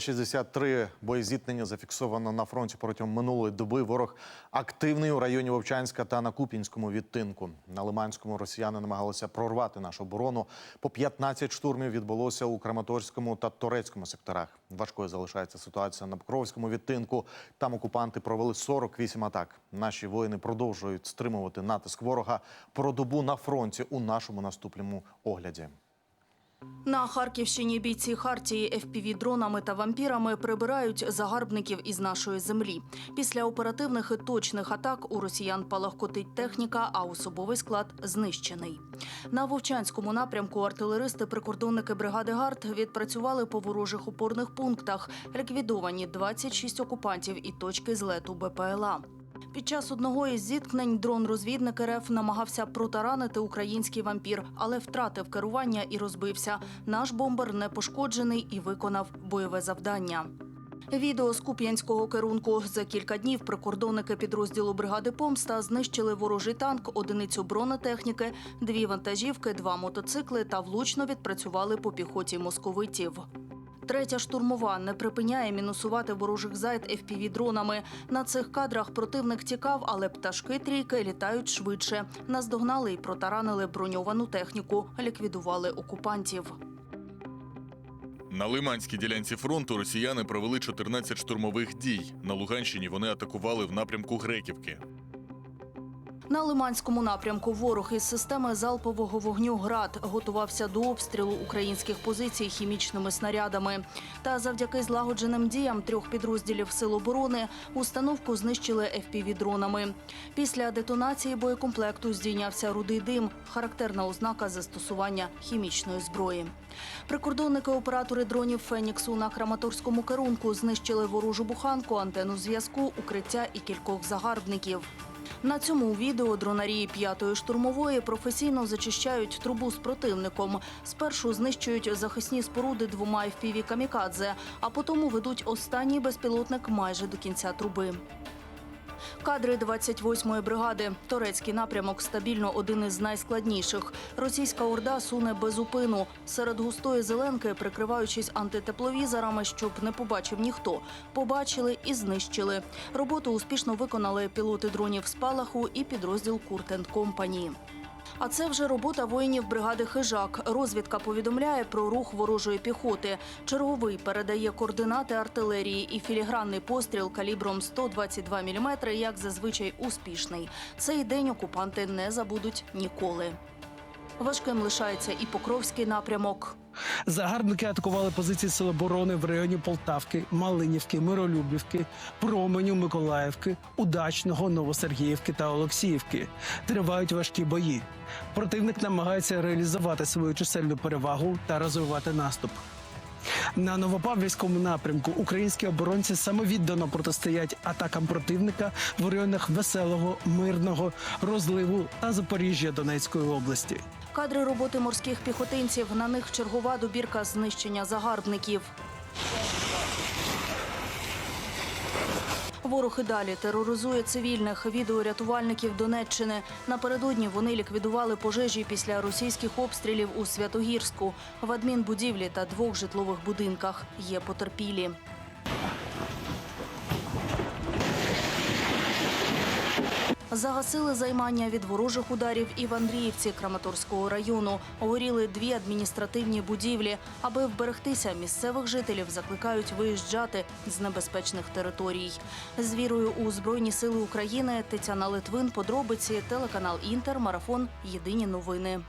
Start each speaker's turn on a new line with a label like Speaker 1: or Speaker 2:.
Speaker 1: 163 боєзіткнення зафіксовано на фронті протягом минулої доби. Ворог активний у районі Вовчанська та на Купінському відтинку. На Лиманському росіяни намагалися прорвати нашу оборону. По 15 штурмів відбулося у Краматорському та Торецькому секторах. Важкою залишається ситуація на Покровському відтинку. Там окупанти провели 48 атак. Наші воїни продовжують стримувати натиск ворога про добу на фронті у нашому наступному огляді.
Speaker 2: На Харківщині бійці Хартії fpv дронами та вампірами прибирають загарбників із нашої землі. Після оперативних і точних атак у росіян палахкотить техніка, а особовий склад знищений. На Вовчанському напрямку артилеристи-прикордонники бригади ГАРД відпрацювали по ворожих опорних пунктах. Ліквідовані 26 окупантів і точки злету БПЛА. Під час одного із зіткнень дрон-розвідник РФ намагався протаранити український вампір, але втратив керування і розбився. Наш бомбер не пошкоджений і виконав бойове завдання. Відео з Куп'янського керунку за кілька днів прикордонники підрозділу бригади Помста знищили ворожий танк, одиницю бронетехніки, дві вантажівки, два мотоцикли та влучно відпрацювали по піхоті московитів. Третя штурмова не припиняє мінусувати ворожих зайд fpv дронами. На цих кадрах противник тікав, але пташки трійки літають швидше. Наздогнали і протаранили броньовану техніку, ліквідували окупантів.
Speaker 3: На Лиманській ділянці фронту росіяни провели 14 штурмових дій. На Луганщині вони атакували в напрямку Греківки.
Speaker 2: На Лиманському напрямку ворог із системи залпового вогню «Град» готувався до обстрілу українських позицій хімічними снарядами. Та завдяки злагодженим діям трьох підрозділів Сил оборони установку знищили FPV-дронами. Після детонації боєкомплекту здійнявся рудий дим, характерна ознака застосування хімічної зброї. Прикордонники-оператори дронів «Феніксу» на Краматорському керунку знищили ворожу буханку, антенну зв'язку, укриття і кількох загарбників. На цьому відео дронарії п'ятої штурмової професійно зачищають трубу з противником. Спершу знищують захисні споруди двома fpv камікадзе, а потім ведуть останній безпілотник майже до кінця труби. Кадри 28-ї бригади. Торецький напрямок стабільно один із найскладніших. Російська орда суне без упину. Серед густої зеленки, прикриваючись антитепловізорами, щоб не побачив ніхто. Побачили і знищили. Роботу успішно виконали пілоти дронів спалаху і підрозділ Куртенд Компані. А це вже робота воїнів бригади Хижак. Розвідка повідомляє про рух ворожої піхоти. Черговий передає координати артилерії і філігранний постріл калібром 122 мм, як зазвичай успішний. Цей день окупанти не забудуть ніколи. Важким лишається і Покровський напрямок.
Speaker 4: Загарбники атакували позиції Сил оборони в районі Полтавки, Малинівки, Миролюбівки, Променю, Миколаївки, Удачного, Новосергіївки та Олексіївки. Тривають важкі бої. Противник намагається реалізувати свою чисельну перевагу та розвивати наступ. На Новопавлівському напрямку українські оборонці самовіддано протистоять атакам противника в районах Веселого, Мирного, Розливу та Запоріжжя Донецької області.
Speaker 2: Кадри роботи морських піхотинців. На них чергова добірка знищення загарбників. Ворог і далі тероризує цивільних відео рятувальників Донеччини. Напередодні вони ліквідували пожежі після російських обстрілів у Святогірську, в адмінбудівлі та двох житлових будинках. Є потерпілі. Загасили займання від ворожих ударів і в Андріївці Краматорського району. Горіли дві адміністративні будівлі. Аби вберегтися, місцевих жителів закликають виїжджати з небезпечних територій. З вірою у Збройні Сили України Тетяна Литвин, подробиці, телеканал Інтер, марафон Єдині новини.